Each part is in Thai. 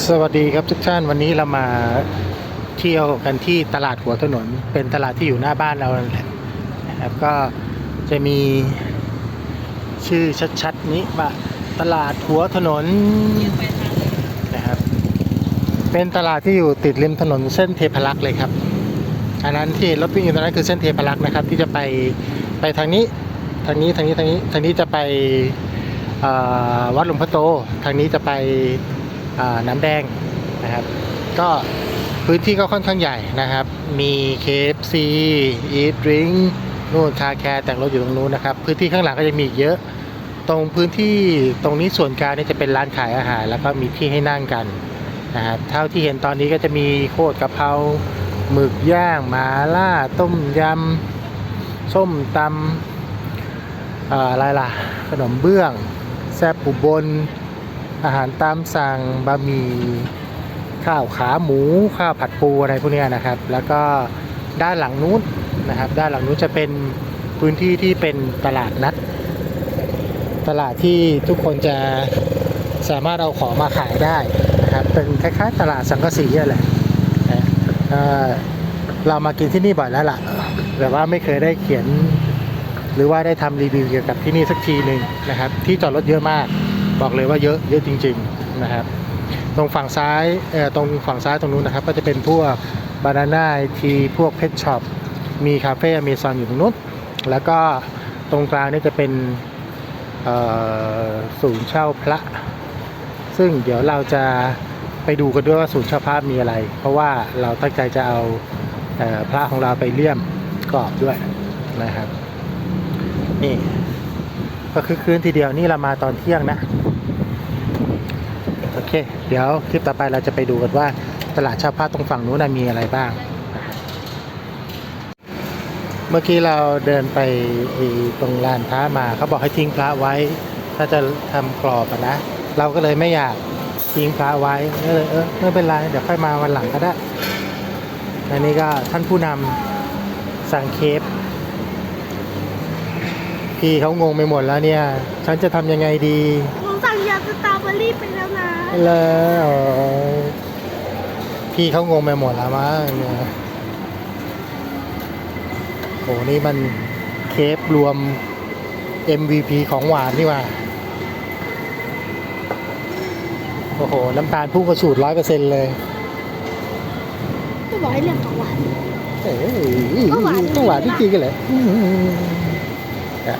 สวัสดีครับทุกท่านวันนี้เรามาเที่ยวกันที่ตลาดหัวถนน เป็นตลาดที่อยู่หน้าบ้านเราแหละนะครับก็จะมีชื่อชัดๆนี้ว่าตลาดหัวถนนนะครับ เป็นตลาดที่อยู่ติดริมถนนเส้นเทพรักษ์เลยครับ อันนั้นที่รถวิ่งอยู่ตรงนั้นคือเส้นเทพรักษ์นะครับ ที่จะไปไปทางนี้ทางนี้ทางนี้ทางนี้ทางนี้จะไปวัดหลวงพ่อโต ทางนี้จะไป น้ำแดงนะครับ ก็พื้นที่ก็ค่อนข้างใหญ่นะครับ มี KFC Eat Drink นู่นคาแคร์แต่งรถอยู่ตรงนู้นนะครับ พื้นที่ข้างหลังก็จะมีเยอะ ตรงพื้นที่ตรงนี้ส่วนกลางนี่จะเป็นร้านขายอาหาร แล้วก็มีที่ให้นั่งกันนะครับเท่าที่เห็นตอนนี้ก็จะมีโคตรกะเพราหมึกย่างหมาล่า ต้มยำ ส้มตำอะไรล่ะ ขนมเบื้อง แซบอุบล อาหารตามสั่งบะหมี่ข้าวขาหมูข้าวผัดปูอะไรพวกนี้นะครับ แล้วก็ด้านหลังนู้นนะครับ ด้านหลังนู้นจะเป็นพื้นที่ที่เป็นตลาดนัด ตลาดที่ทุกคนจะสามารถเอาของมาขายได้นะครับเป็นคล้ายๆตลาดสังกสีอะแหละนะเเรามากินที่นี่บ่อยแล้วล่ะแต่ว่าไม่เคยได้เขียน หรือว่าได้ทำรีวิวเกี่ยวกับที่นี่สักทีหนึ่งนะครับ ที่จอดรถเยอะมาก บอกเลยว่าเยอะเยอะจริง ๆนะครับ ตรงฝั่งซ้ายเอ่อตรงฝั่งซ้ายตรงนู้นนะครับ ก็จะเป็นพวกบานาน่าทีพวกเพชช็อปมีคาเฟ่อเมซอนอยู่ตรงนู้นแล้วก็ตรงกลางนี่จะเป็นศูนย์เช่าพระ ซึ่งเดี๋ยวเราจะไปดูกันด้วยว่าศูนย์เช่าพระมีอะไร เพราะว่าเราตั้งใจจะเอาเออพระของเราไปเลี่ยมกรอบด้วยนะครับ นี่ก็คือคืนทีเดียวนี่เรามาตอนเที่ยงนะ โอเค เดี๋ยวคลิปต่อไปเราจะไปดูกันว่าตลาดเช่าผ้าตรงฝั่งนู้นมีอะไรบ้าง เมื่อกี้เราเดินไปตรงลานพระมาเขาบอกให้ทิ้งพระไว้ ถ้าจะทำกรอบนะ เราก็เลยไม่อยากทิ้งพระไว้ก็เลยเออไม่เป็นไรเดี๋ยวค่อยมาวันหลังก็ได้อันนี้ก็ท่านผู้นำสั่งเคฟพี่เขางงไปหมดแล้วเนี่ย ฉันจะทำยังไงดีหนูสั่งยาสตรอเบอรี่ไปแล้วนะ แล้วพี่เขางงไปหมดแล้วมั้งเนี่ยโหนี่มันเคฟรวม MVP ของหวานนี่หว่า โอ้โห น้ำตาลพุ่งกระฉูดร้อยเปอร์เซ็นต์เลย ก็บอกให้เรียกของหวาน เอ้ยก็หวานก็หวานจริงๆกันเลยอืมอะ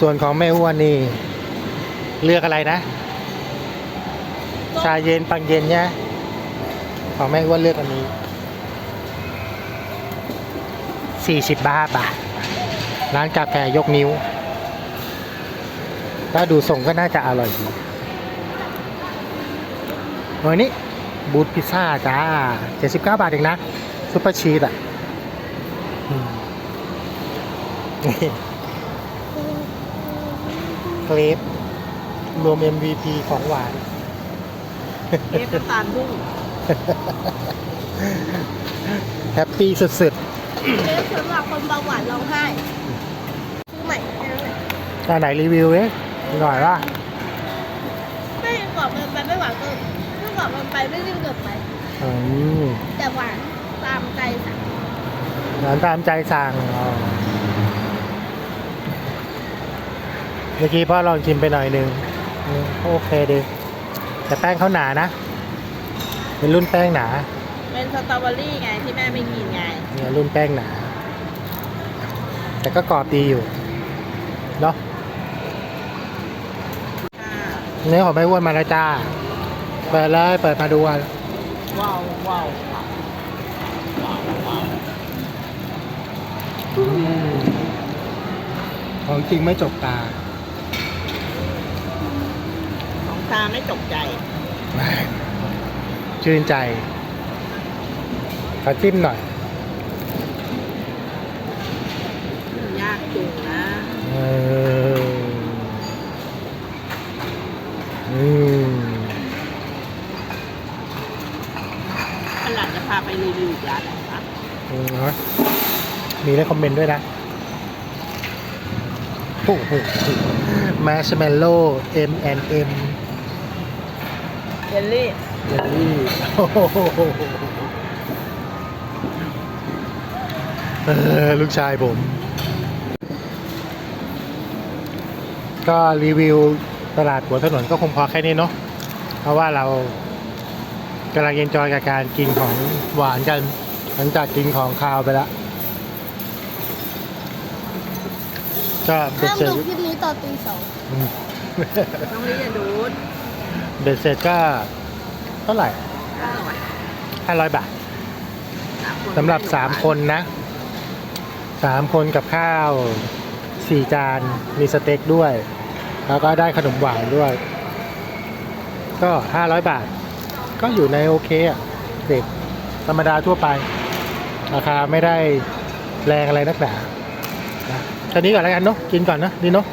ส่วนของแม่อ้วนนี่ เลือกอะไรนะ ชาเย็นปังเย็นเนี่ยของแม่อ้วนเลือกอันนี้สี่สิบบาทบาท ร้านกาแฟยกนิ้ว ถ้าดูทรงก็น่าจะอร่อยดีวันนี้บูธพิซซ่าจ้าเจ็ดสิบเก้าบาทเองนะซุปเปอร์ชีสอะ เคลปรวม MVP ของหวานเรียกน้ำตาลพุ่งแฮปปี้สุดเรียกสำหรับคนเบาหวานร้องไห้ซื้อใหม่แค่นั้นแหละๆอันไหนรีวิวเอ๊ะหน่อยว่าไม่กรอบเกินไปไม่หวานเกินไม่กรอบเกินไปไม่นิ่มเกินไปอืมแต่หวานตามใจสั่ง หวานตามใจสั่งอ๋อ เมื่อกี้พ่อลองชิมไปหน่อยหนึ่งอืมโอเคดีแต่แป้งเขาหนานะ เป็นรุ่นแป้งหนา เป็นสตรอเบอรี่ไงที่แม่ไม่กินไงเนี่ยรุ่นแป้งหนา แต่ก็กรอบดีอยู่เนาะอ่าเนื้อของแม่อ้วนมาแล้วจ้า เปิดเลยเปิดมาดูอะว้าวว้าวอืมของจริงไม่จกตา ตาไม่จบใจ ชื่นใจ ขอจิ้มหน่อยยากจุงนะเอออืมขนาดจะพาไปรีวิวอีกร้านนะคะอืมเนอะมีได้คอมเมนต์ด้วยนะโหมาร์ชเมลโล่ M N M เยลลี่เยลลี่โอ้โหเออลูกชายผม ก็รีวิวตลาดหัวถนนก็คงพอแค่นี้เนาะเพราะว่าเรากำลังเอนจอยกับการกินของหวานกัน หลังจากกินของคาวไปแล้วก็เบ็ดห้ามเสร็จดูคลิปนี้ตอนตีสองอืม น้องลิอย่าดูด เบ็ดเสร็จก็เท่าไหร่ห้าร้อยบาทสำหรับสามคนนะสามคนกับข้าวสี่จานมีสเต็กด้วย แล้วก็ได้ขนมหวานด้วย ก็ห้าร้อยบาท ก็อยู่ในโอเคอะเด็กธรรมดาทั่วไป ราคาไม่ได้แรงอะไรนักหนาแค่นี้ก่อนแล้วกันเนาะกินก่อนนะดีเนาะ